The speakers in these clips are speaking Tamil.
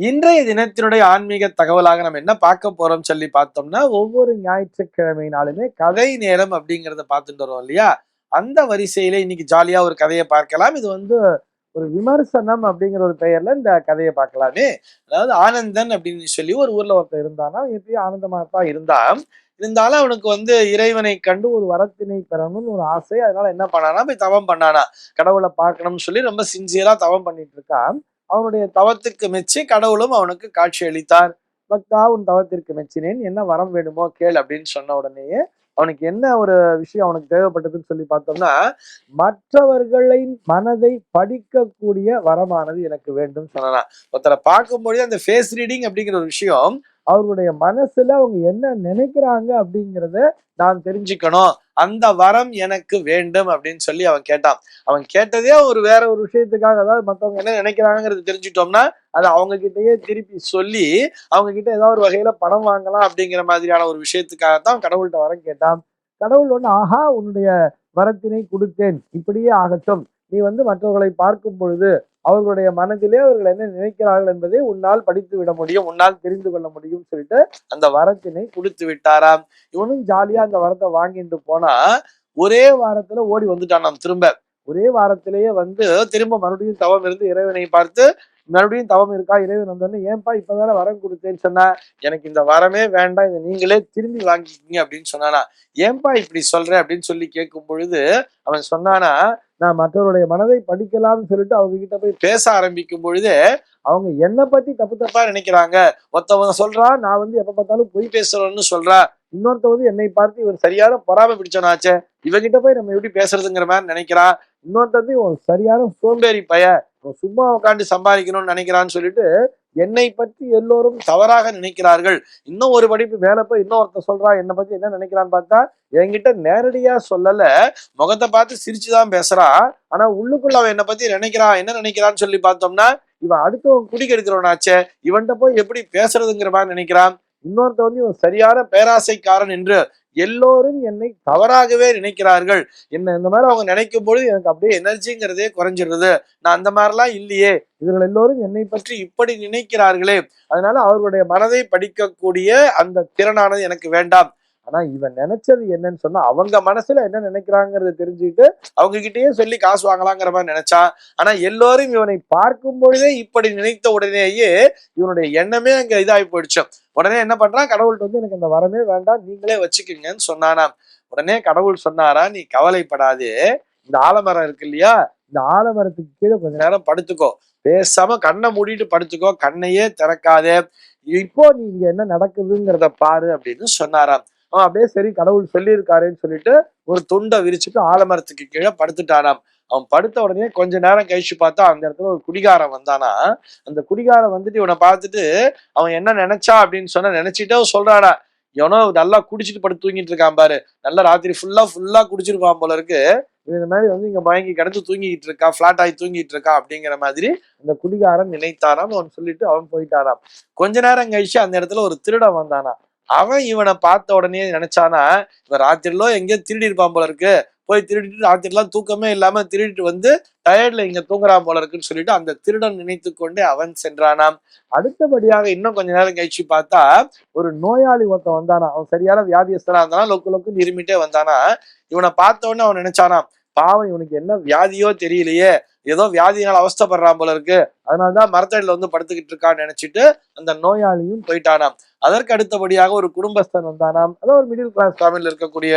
இன்றைய தினத்தினுடைய ஆன்மீக தகவலாக நம்ம என்ன பார்க்க போறோம் சொல்லி பார்த்தோம்னா ஒவ்வொரு ஞாயிற்றுக்கிழமை நாளுமே கதை நேரம் அப்படிங்கிறத பார்த்துட்டு வரோம் இல்லையா? அந்த வரிசையில இன்னைக்கு ஜாலியா ஒரு கதையை பார்க்கலாம். இது வந்து ஒரு விமர்சனம் அப்படிங்கிற ஒரு பெயர்ல இந்த கதையை பார்க்கலாமே. அதாவது ஆனந்தன் அப்படின்னு சொல்லி ஒரு ஊர்ல ஒருத்தன் இருந்தானா எப்பயும் ஆனந்தமா தான் இருந்தான். இருந்தாலும் அவனுக்கு வந்து இறைவனை கண்டு ஒரு வரத்தினை பெறணும்னு ஒரு ஆசை. அதனால என்ன பண்ணானா போய் தவம் பண்ணானா. கடவுளை பார்க்கணும்னு சொல்லி ரொம்ப சின்சியரா தவம் பண்ணிட்டு இருக்கான். அவனுடைய தவத்துக்கு மெச்சி கடவுளும் அவனுக்கு காட்சி அளித்தார். பக்தா உன் தவத்திற்கு மெச்சினேன். என்ன வரம் வேணுமோ கேள் அப்படின்னு சொன்ன உடனேயே அவனுக்கு என்ன ஒரு விஷயம் அவனுக்கு தேவைப்பட்டதுன்னு சொல்லி பார்த்தோம்னா மற்றவர்களின் மனதை படிக்கக்கூடிய வரமானது எனக்கு வேண்டும் சொல்லலாம் ஒருத்தரை பார்க்கும்பொழுது அந்த ஃபேஸ் ரீடிங் அப்படிங்கிற ஒரு விஷயம் அவர்களுடைய மனசுல அவங்க என்ன நினைக்கிறாங்க அப்படிங்கிறத நான் தெரிஞ்சுக்கணும். அந்த வரம் எனக்கு வேண்டும் அப்படின்னு சொல்லி அவன் கேட்டான். அவன் கேட்டதே ஒரு வேற ஒரு விஷயத்துக்காக அதாவது மத்தவங்க என்ன நினைக்கிறாங்கிறது தெரிஞ்சுட்டோம்னா அதை அவங்க கிட்டயே திருப்பி சொல்லி அவங்க கிட்ட ஏதாவது ஒரு வகையில பணம் வாங்கலாம் அப்படிங்கிற மாதிரியான ஒரு விஷயத்துக்காகத்தான் கடவுள்கிட்ட வரம் கேட்டான். கடவுள் ஒண்ணு ஆஹா உன்னுடைய வரத்தினை கொடுத்தேன். இப்படியே ஆகட்டும். நீ வந்து மற்றவர்களை பார்க்கும் பொழுது அவர்களுடைய மனதிலே அவர்கள் என்ன நினைக்கிறார்கள் என்பதை உன்னால் படித்து விட முடியும் உன்னால் தெரிந்து கொள்ள முடியும் சொல்லிட்டு அந்த வரத்தினை கொடுத்து விட்டாராம். இவனும் ஜாலியா அந்த வரத்தை வாங்கிட்டு போனா ஒரே வாரத்துல ஓடி வந்துட்டான். நாம் திரும்ப ஒரே வாரத்திலேயே வந்து திரும்ப மறுபடியும் தவம் இருந்து இறைவனை பார்த்து மறுபடியும் தவம் இருக்கா? இறைவன் வந்தோடனே ஏன்பா இப்பதானே வரம் கொடுத்தேன்னு சொன்னா? எனக்கு இந்த வரமே வேண்டாம். இதை நீங்களே திரும்பி வாங்கிக்கிங்க அப்படின்னு சொன்னானா. ஏன்பா இப்படி சொல்ற அப்படின்னு சொல்லி கேட்கும் பொழுது அவன் சொன்னானா நான் மற்றவருடைய மனதை படிக்கலாம்னு சொல்லிட்டு அவங்க கிட்ட போய் பேச ஆரம்பிக்கும் பொழுது அவங்க என்னை பத்தி தப்பு தப்பா நினைக்கிறாங்க. ஒருத்தவங்க சொல்றான் நான் வந்து எப்ப பார்த்தாலும் பொய் பேசுறேன்னு சொல்றா. இன்னொருத்த வந்து என்னை பார்த்து இவர் சரியான பொறாமை பிடிச்சவனாச்சே. இவங்கிட்ட போய் நம்ம எப்படி பேசுறதுங்கிற மாதிரி நினைக்கிறான் இன்னொருத்த வந்து சரியான சோம்பேறி பையன். சும்மா உட்காந்து சம்பாதிக்கணும்னு நினைக்கிறான்னு சொல்லிட்டு என்னை பற்றி எல்லோரும் தவறாக நினைக்கிறார்கள். இன்னும் ஒரு படிப்பு மேல போய் இன்னொருத்த சொல்றா என்னை பத்தி என்ன நினைக்கிறான்னு பார்த்தா என்கிட்ட நேரடியா சொல்லல. முகத்தை பார்த்து சிரிச்சுதான் பேசுறான் ஆனா உள்ளுக்குள்ள அவன் என்னை பத்தி நினைக்கிறான் என்ன நினைக்கிறான்னு சொல்லி பார்த்தோம்னா இவன் அடுத்தவன் குடிக்கெடுக்கிறவனாச்சே இவன்கிட்ட போய் எப்படி பேசுறதுங்கிற மாதிரி நினைக்கிறான். இன்னொருத்த வந்து இவன் சரியான பேராசைக்காரன் என்று எல்லோரும் என்னை தவறாகவே நினைக்கிறார்கள். என்ன இந்த மாதிரி அவங்க நினைக்கும் பொழுது எனக்கு அப்படியே எனர்ஜிங்கிறதே குறைஞ்சிருது நான் அந்த மாதிரிலாம் இல்லையே. இவர்கள் எல்லோரும் என்னை பற்றி இப்படி நினைக்கிறார்களே. அதனால அவர்களுடைய மனதை படிக்கக்கூடிய அந்த திறனானது எனக்கு வேண்டாம். ஆனா இவன் நினைச்சது என்னன்னு சொன்னா அவங்க மனசுல என்ன நினைக்கிறாங்கிறத தெரிஞ்சுக்கிட்டு அவங்க கிட்டயே சொல்லி காசு வாங்கலாங்கிற மாதிரி நினைச்சான் ஆனா எல்லோரும் இவனை பார்க்கும் பொழுதே இப்படி நினைத்த உடனேயே இவனுடைய எண்ணமே அங்க இதாகி போயிடுச்சு. உடனே என்ன பண்றான்? கடவுள்கிட்ட வந்து எனக்கு அந்த வரமே வேண்டாம் நீங்களே வச்சுக்கோங்கன்னு சொன்னானாம். உடனே கடவுள் சொன்னாரா? நீ கவலைப்படாதே. இந்த ஆலமரம் இருக்கு இல்லையா? இந்த ஆலமரத்துக்கு கீழே கொஞ்ச நேரம் படுத்துக்கோ. பேசாம கண்ணை மூடிட்டு படுத்துக்கோ. கண்ணையே திறக்காதே. இப்போ நீ இங்க என்ன நடக்குதுங்கிறத பாரு அப்படின்னு சொன்னாராம். அப்படியே சரி கடவுள் சொல்லியிருக்காருன்னு சொல்லிட்டு ஒரு துண்டை விரிச்சுட்டு ஆலமரத்துக்கு கீழே படுத்துட்டானாம் அவன் படுத்த உடனே கொஞ்ச நேரம் கழிச்சு பார்த்தா அந்த இடத்துல ஒரு குடிகாரன் வந்தானா. அந்த குடிகாரன் வந்துட்டு இவனை பார்த்துட்டு அவன் என்ன நினைச்சா? அப்படின்னு சொன்னா நினைச்சிட்டே சொல்றானா. எவனோ நல்லா குடிச்சிட்டு படுத்து தூங்கிட்டு இருக்கான் பாரு. நல்லா ராத்திரி ஃபுல்லா ஃபுல்லா குடிச்சிருப்பான் போல இருக்கு. இந்த மாதிரி வந்து இங்க மயங்கி கிடந்து தூங்கிட்டு இருக்கா பிளாட் ஆகி தூங்கிட்டு இருக்கா அப்படிங்கிற மாதிரி அந்த குடிகாரன் நினைத்தாராம். அவன் சொல்லிட்டு அவன் போயிட்டாராம். கொஞ்ச நேரம் கழிச்சு அந்த இடத்துல ஒரு திருடன் வந்தானா. அவன் இவனை பார்த்த உடனே நினைச்சானா இவன் ராத்திரிலோ எங்கேயோ திருடி இருப்பான் போல இருக்கு. போய் திருடிட்டு ராத்திரிலாம் தூக்கமே இல்லாம திருடிட்டு வந்து டயர்ட்ல இங்க தூங்குறான் போல இருக்குன்னு சொல்லிட்டு அந்த திருடன் நினைத்து கொண்டே அவன் சென்றானாம். அடுத்தபடியாக இன்னும் கொஞ்ச நேரம் கழிச்சு பார்த்தா ஒரு நோயாளி ஒருத்தன் வந்தானா அவன் சரியான வியாதியஸ்தனா இருந்தானா லொக்கு லொக்கு இருமிட்டே வந்தானா இவனை பார்த்த உடனே அவன் நினைச்சானாம் பாவம் இவனுக்கு என்ன வியாதியோ தெரியலையே. ஏதோ வியாதியினால் அவஸ்தைப்படுறான் போல இருக்கு. அதனாலதான் மரத்தடியில வந்து படுத்துக்கிட்டு இருக்கான்னு நினைச்சிட்டு அந்த நோயாளியும் போயிட்டானாம். அதற்கு அடுத்தபடியாக ஒரு குடும்பஸ்தன் வந்தானாம். அதாவது ஒரு மிடில் கிளாஸ் ஃபேமிலியில் இருக்கக்கூடிய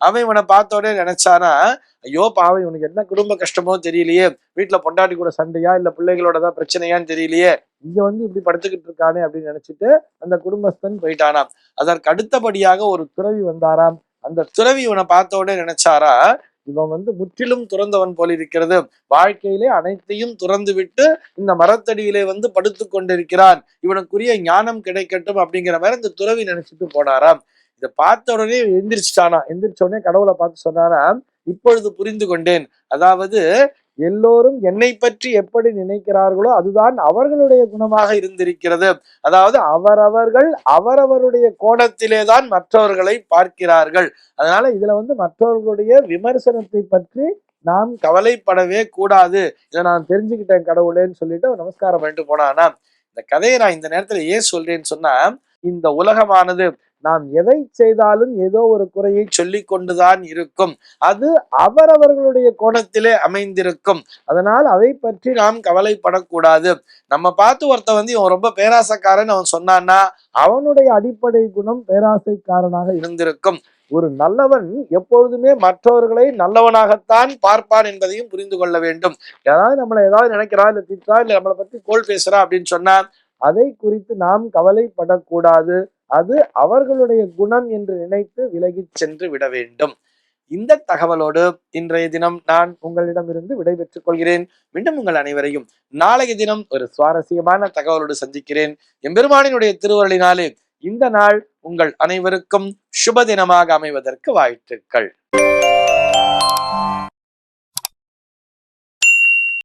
அவன் இவனை பார்த்த உடனே நினைச்சானா ஐயோ பாவம் இவனுக்கு என்ன குடும்ப கஷ்டமோ தெரியலையே. வீட்டுல பொண்டாட்டி கூட சண்டையா இல்ல பிள்ளைகளோட தான் பிரச்சனையான்னு தெரியலையே. இங்க வந்து இப்படி படுத்துக்கிட்டு இருக்கானே அப்படின்னு நினைச்சிட்டு அந்த குடும்பஸ்தன் போயிட்டானாம். அதற்கு அடுத்தபடியாக ஒரு துறவி வந்தாராம். அந்த துறவி இவனை பார்த்த உடனே நினைச்சாரா இவன் வந்து முற்றிலும் துறந்தவன் போல் இருக்கிறது. வாழ்க்கையிலே அனைத்தையும் துறந்து விட்டு இந்த மரத்தடியிலே வந்து படுத்து கொண்டிருக்கிறான். இவனுக்குரிய ஞானம் கிடைக்கட்டும் அப்படிங்கிற மாதிரி இந்த துறவி நினைச்சிட்டு போனாராம். இதை பார்த்த உடனே எந்திரிச்சிட்டானா. எந்திரிச்ச உடனே கடவுளை பார்த்து சொன்னாராம் இப்பொழுது புரிந்து கொண்டேன். அதாவது எல்லோரும் என்னை பற்றி எப்படி நினைக்கிறார்களோ அதுதான் அவர்களுடைய குணமாக இருந்திருக்கிறது. அதாவது அவரவர்கள் அவரவருடைய கோணத்திலே தான் மற்றவர்களை பார்க்கிறார்கள். அதனால இதுல வந்து மற்றவர்களுடைய விமர்சனத்தை பற்றி நாம் கவலைப்படவே கூடாது. இதை நான் தெரிஞ்சுக்கிட்டேன் கடவுளேன்னு சொல்லிட்டு அவன் நமஸ்காரம் பண்ணிட்டு போனானா இந்த கதையை நான் இந்த நேரத்துல ஏன் சொல்றேன்னு சொன்னா இந்த உலகமானது நாம் எதை செய்தாலும் ஏதோ ஒரு குறையை சொல்லி கொண்டுதான் இருக்கும். அது அவரவர்களுடைய கோணத்திலே அமைந்திருக்கும். அதனால் அதை பற்றி நாம் கவலைப்படக்கூடாது. நம்ம பார்த்து ஒருத்தன் வந்து இவன் ரொம்ப பேராசைக்காரன் அவன் சொன்னான்னா அவனுடைய அடிப்படை குணம் பேராசைக்காரனாக இருந்திருக்கும். ஒரு நல்லவன் எப்பொழுதுமே மற்றவர்களை நல்லவனாகத்தான் பார்ப்பான் என்பதையும் புரிந்து கொள்ள வேண்டும். ஏதாவது நம்மளை ஏதாவது நினைக்கிறா இல்ல திட்டா இல்ல நம்மளை பத்தி கோல் பேசுறா அப்படின்னு சொன்னா அதை குறித்து நாம் கவலைப்படக்கூடாது. அது அவர்களுடைய குணம் என்று நினைத்து விலகிச் சென்று விட வேண்டும். இந்த தகவலோடு இன்றைய தினம் நான் உங்களிடமிருந்து விடைபெற்றுக் கொள்கிறேன். மீண்டும் உங்கள் அனைவரையும் நாளைய தினம் ஒரு சுவாரஸ்யமான தகவலோடு சந்திக்கிறேன். எம்பெருமானினுடைய திருவருளினாலே இந்த நாள் உங்கள் அனைவருக்கும் சுப தினமாக அமைவதற்கு வாழ்த்துக்கள்.